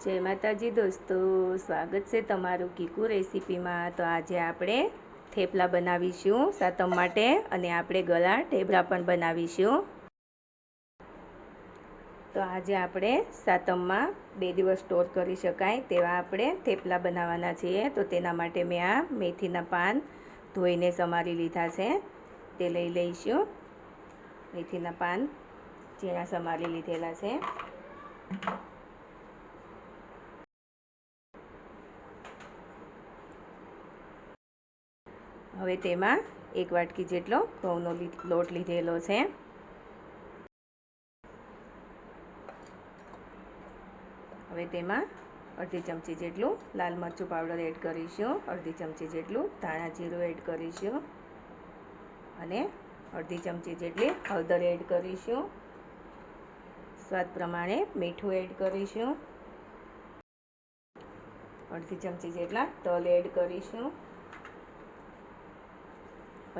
જય માતાજી દોસ્તો, સ્વાગત છે તમારું કીકુ રેસીપીમાં. તો આજે આપણે થેપલા બનાવીશું સાતમ માટે અને આપણે ગળા ઢેબરા પણ બનાવીશું. તો આજે આપણે સાતમમાં બે દિવસ સ્ટોર કરી શકાય તેવા આપણે થેપલા બનાવવાના છીએ. તો તેના માટે મેં આ મેથીના પાન ધોઈને સમારી લીધા છે. તે લઈ લઈશું. મેથીના પાન ઝીણા સમારી લીધેલા છે. હવે તેમાં એક વાટકી જેટલો ઘઉંનો લોટ લીધેલો છે. હવે તેમાં અડધી ચમચી જેટલું લાલ મરચું પાવડર એડ કરીશું, અડધી ચમચી જેટલું ધાણા જીરું એડ કરીશું અને અડધી ચમચી જેટલી હળદર એડ કરીશું. સ્વાદ પ્રમાણે મીઠું એડ કરીશું. અડધી ચમચી જેટલા તલ એડ કરીશું.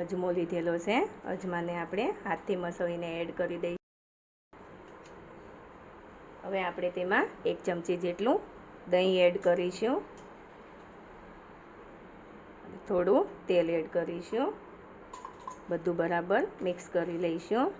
અજમો લીધેલો છે. અજમાને આપણે હાથથી મસળીને એડ કરી દઈશું હવે આપણે તેમાં એક ચમચી જેટલું દહીં એડ કરીશું. થોડું તેલ એડ કરીશું. બધું બરાબર મિક્સ કરી લઈશું.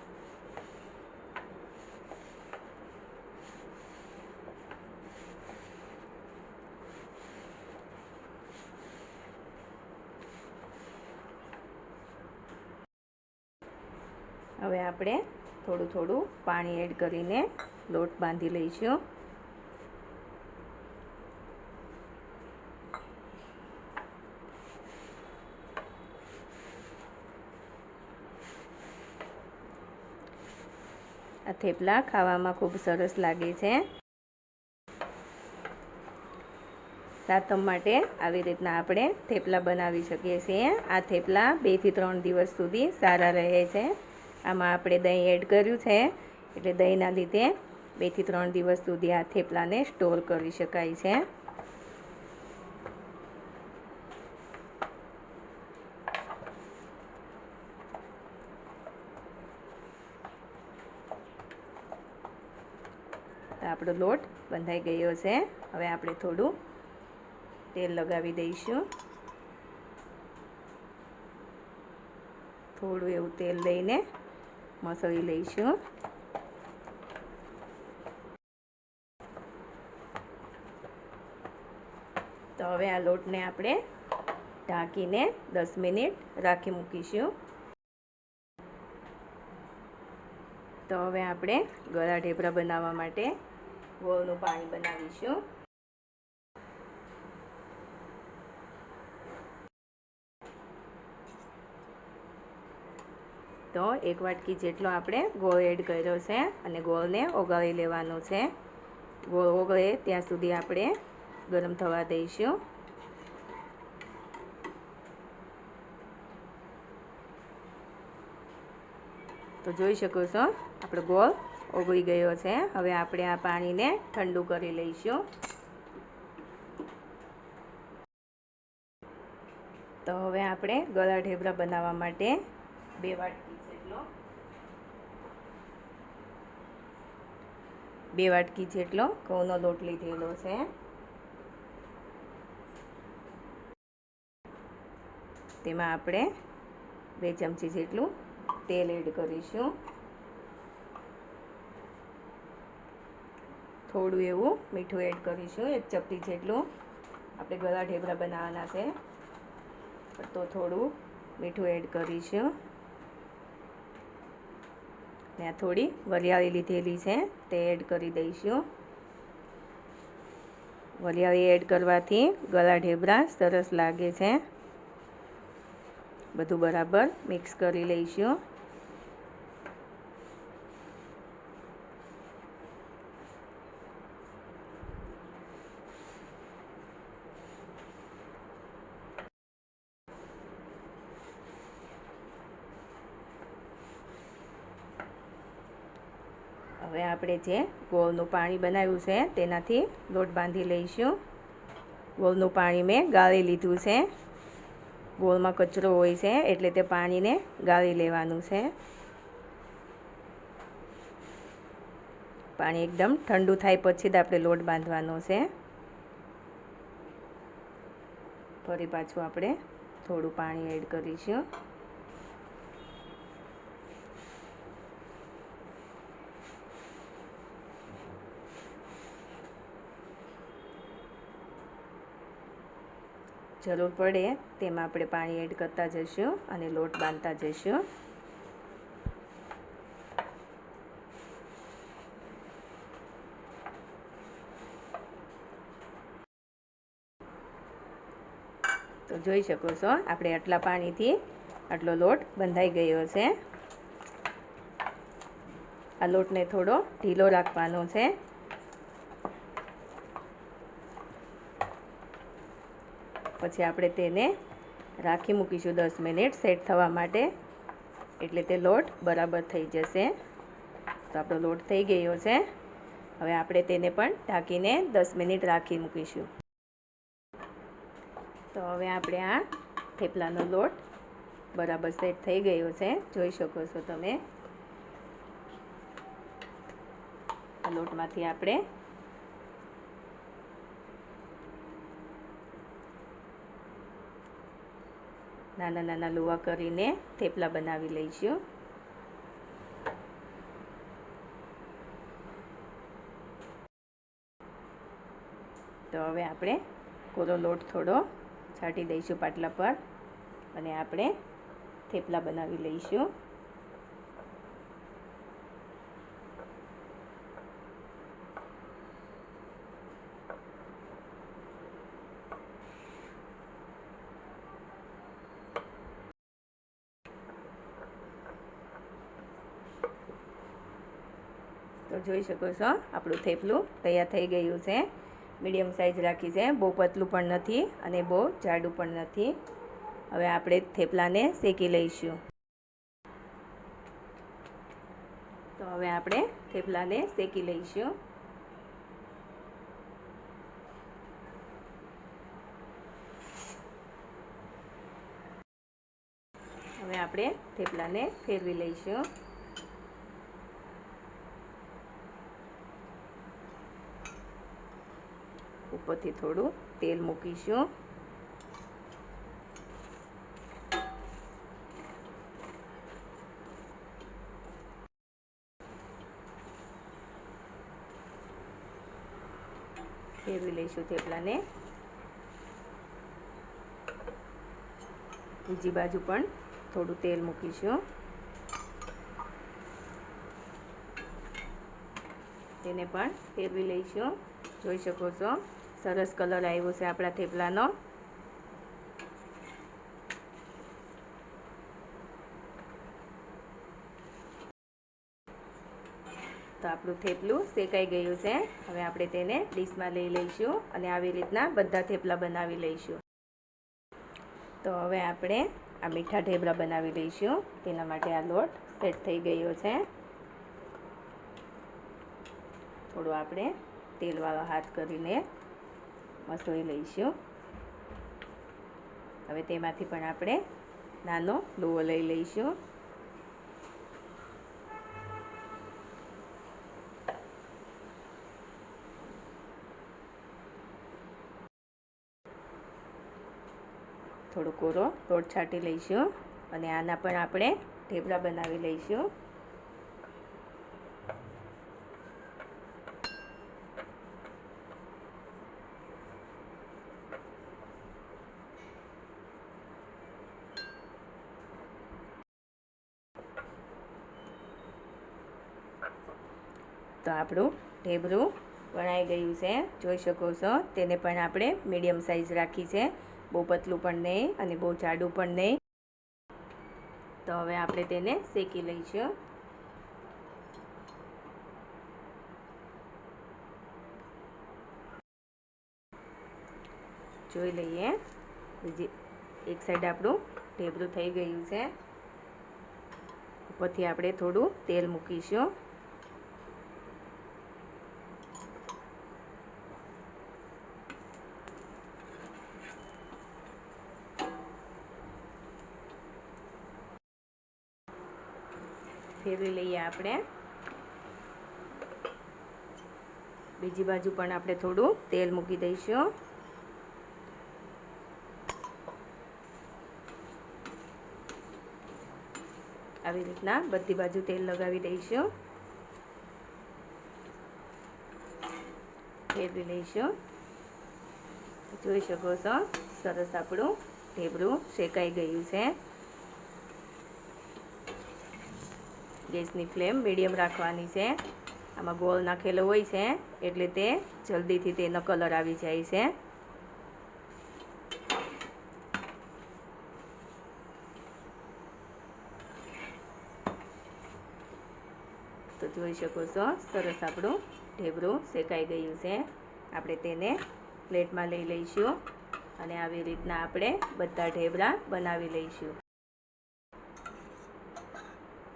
હવે આપણે થોડું થોડું પાણી એડ કરીને લોટ બાંધી લઈશું. આ થેપલા ખાવામાં ખૂબ સરસ લાગે છે. સાતમ માટે આવી રીતના આપણે થેપલા બનાવી શકીએ છીએ. આ થેપલા બેથી ત્રણ દિવસ સુધી સારા રહે છે. આમાં આપણે દહીં એડ કર્યું છે. એટલે દહીંના લીધે બેથી ત્રણ દિવસ સુધી આ થેપલાને સ્ટોર કરી શકાય છે. આપણો લોટ બંધાઈ ગયો છે. હવે આપણે થોડું તેલ લગાવી દઈશું. થોડું એવું તેલ લઈને મસળી લઈશું. તો હવે આ લોટને આપણે ઢાંકીને દસ મિનિટ રાખી મૂકીશું. તો હવે આપણે ગળા ઢેબરા બનાવવા માટે ગોળનું પાણી બનાવીશું. તો એક વાટકી જેટલો આપણે ગોળ એડ કર્યો છે અને ગોળને ઓગાળી લેવાનો છે. ગોળ ઓગળે ત્યાં સુધી આપણે ગરમ થવા દઈશું. તો જોઈ શકો છો, આપણો ગોળ ઓગળી ગયો છે. હવે આપણે આ પાણીને ઠંડુ કરી લઈશું. તો હવે આપણે ગળા ઢેબરા બનાવવા માટે બે વાટકી જેટલો બે વાટકી જેટલો ઘઉંનો લોટ લીધેલો છે. તેમાં આપણે બે ચમચી જેટલું તેલ એડ કરીશું. થોડું એવું મીઠું એડ કરીશું, એક ચપટી જેટલું. આપણે ગળા ઢેબરા બનાવવાના છે તો થોડું મીઠું એડ કરીશું. ને આ થોડી વરિયાળી લીધેલી છે, તે એડ કરી દઈશું. વરિયાળી એડ કરવાથી ગળા ઢેબરા સરસ લાગે છે. બધું બરાબર મિક્સ કરી લઈશું. હવે આપણે જે ગોળનું પાણી બનાવ્યું છે, તેનાથી લોટ બાંધી લઈશું. ગોળનું પાણી મેં ગાળી લીધું છે. ગોળમાં કચરો હોય છે, એટલે તે પાણીને ગાળી લેવાનું છે. પાણી એકદમ ઠંડુ થાય પછી જ આપણે લોટ બાંધવાનો છે. ફરી પાછું આપણે થોડું પાણી એડ કરીશું. જરૂર પડે, તેમાં આપણે પાણી એડ કરતા જઈશું અને લોટ બાંધતા જઈશું. તો જોઈ શકો છો, આપણે આટલા પાણીથી આટલો લોટ બંધાઈ ગયો છે. આ લોટને થોડો ઢીલો રાખવાનો છે. પછી આપણે તેને રાખી મૂકીશું દસ મિનિટ સેટ થવા માટે. એટલે તે લોટ બરાબર થઈ જશે. તો આપણો લોટ થઈ ગયો છે. હવે આપણે તેને પણ ઢાંકીને દસ મિનિટ રાખી મૂકીશું. તો હવે આપણે આ થેપલાનો લોટ બરાબર સેટ થઈ ગયો છે. જોઈ શકો છો તમે. આ લોટમાંથી આપણે નાના નાના લુવા કરીને થેપલા બનાવી લઈશું. તો હવે આપણે કોરો લોટ થોડો છાંટી દઈશું પાટલા પર અને આપણે થેપલા બનાવી લઈશું. તો જોઈ શકો છો, આપણું થેપલું તૈયાર થઈ ગયું છે. મીડિયમ સાઇઝ રાખી છે, બહુ પતલું પણ નથી અને બહુ જાડું પણ નથી. હવે આપણે થેપલાને શેકી લઈશું. તો હવે આપણે થેપલાને શેકી લઈશું. હવે આપણે થેપલાને ફેરવી લઈશું. ઉપરથી થોડું તેલ મૂકીશું. ફેરવી લઈશું થેપલાને. બીજી બાજુ પણ થોડું તેલ મૂકીશું. તેને પણ ફેરવી લઈશું. જોઈ શકો છો? સરસ કલર આવ્યો છે આપણા થેપલાનો. તો આપણું થેપલું શેકાઈ ગયું છે. હવે આપણે તેને ડીશમાં લઈ લઈશું અને આવી રીતના બધા થેપલા બનાવી લઈશું. તો હવે આપણે આ મીઠા ઢેબરા બનાવી લઈશું. તેના માટે આ લોટ સેટ થઈ ગયો છે. થોડું આપણે તેલવાળો હાથ કરીને મસળી લઈશું. હવે તેમાંથી પણ આપણે નાનો લોવો લઈ લઈશું. થોડો કોરો લોટ છાંટી લઈશું અને આના પણ આપણે ઢેબરા બનાવી લઈશું. આપણું ઢેબરું વણાઈ ગયું છે. જોઈ શકો છો, તેને પણ આપણે મીડિયમ સાઇઝ રાખી છે. બહુ પતલું પણ નહીં અને બહુ જાડું પણ નહીં. તો હવે આપણે તેને શેકી લઈશું. જોઈ લઈએ, બીજી એક સાઈડ આપણું ઢેબરું થઈ ગયું છે. ઉપરથી આપણે થોડું તેલ મૂકીશું. ફેરવી લઈએ આપણે. બીજી બાજુ પણ આપણે થોડું તેલ મૂકી દઈશું. આવી રીતના બધી બાજુ તેલ લગાવી દઈશું. ફેરવી લઈશું. જોઈ શકો છો, સરસ આપણું ઢેબરું શેકાઈ ગયું છે. ગેસની ફ્લેમ મીડિયમ રાખવાની છે. આમાં ગોળ નાખેલો હોય છે, એટલે તે જલ્દીથી તેનો કલર આવી જાય છે. તો જોઈ શકો છો, સરસ આપણું ઢેબરું શેકાઈ ગયું છે. આપણે તેને પ્લેટમાં લઈ લઈશું અને આવી રીતના આપણે બધા ઢેબરા બનાવી લઈશું.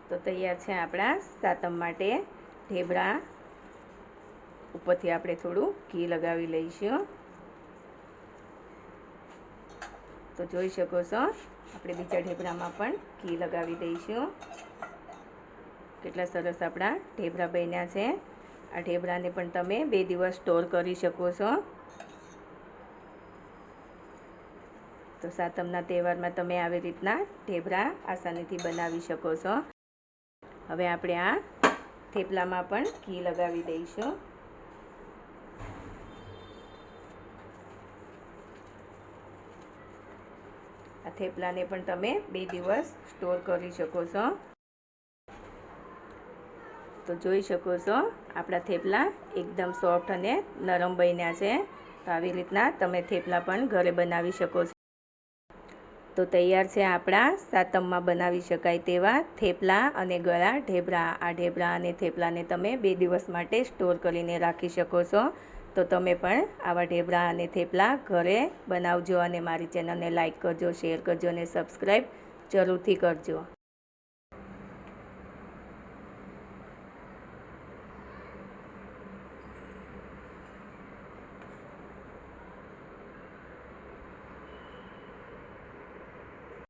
તો તૈયાર છે આપણા સાતમ માટે ઢેબરા ઉપરથી આપણે થોડું ઘી લગાવી લઈશું. તો જોઈ શકો છો, આપણે બીજા ઢેબરામાં પણ ઘી લગાવી દઈશું. કેટલા સરસ આપણા ઢેબરા બન્યા છે. આ ઢેબરાને પણ તમે બે દિવસ સ્ટોર કરી શકો છો. તો સાતમના તહેવારમાં તમે આવી રીતના ઢેબરા આસાનીથી બનાવી શકો છો. હવે આપણે આ થેપલામાં પણ ઘી લગાવી દઈશું. આ થેપલાને પણ તમે બે દિવસ સ્ટોર કરી શકો છો. તો જોઈ શકો છો, આપણા થેપલા એકદમ સોફ્ટ અને નરમ બન્યા છે. તો આવી રીતના તમે થેપલા પણ ઘરે બનાવી શકો છો. તો તૈયાર છે આપણા સાતમમાં બનાવી શકાય તેવા થેપલા અને ગળા ઢેબરા. આ ઢેબરા અને થેપલાને તમે બે દિવસ માટે સ્ટોર કરીને રાખી શકો છો. તો તમે પણ આવા ઢેબરા અને થેપલા ઘરે બનાવજો અને મારી ચેનલને લાઇક કરજો, શેર કરજો અને સબસ્ક્રાઈબ જરૂરથી કરજો.